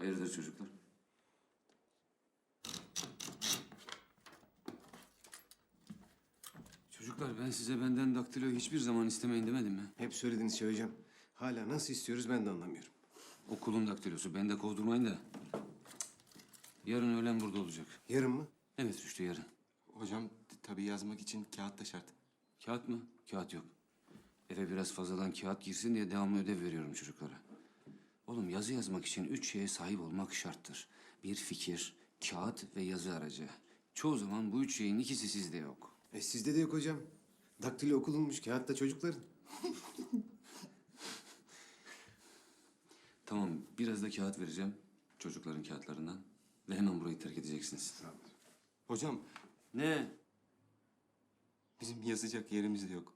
bakarız çocuklar. Çocuklar ben size benden daktilo hiçbir zaman istemeyin demedim mi? Hep söylediğiniz şey hocam. Hala nasıl istiyoruz ben de anlamıyorum. Okulun daktilosu. Bende kovdurmayın da. Yarın öğlen burada olacak. Yarın mı? Evet Rüştü yarın. Hocam tabii yazmak için kağıt da şart. Kağıt mı? Kağıt yok. Eve biraz fazladan kağıt girsin diye devamlı ödev veriyorum çocuklara. Yazı yazmak için üç şeye sahip olmak şarttır. Bir fikir, kağıt ve yazı aracı. Çoğu zaman bu üç şeyin ikisi sizde yok. E sizde de yok hocam. Daktilo okulunmuş, kağıtta çocukların. Tamam, biraz da kağıt vereceğim. Çocukların kağıtlarından. Ve hemen burayı terk edeceksiniz. Hocam Ne? bizim yazacak yerimiz de yok.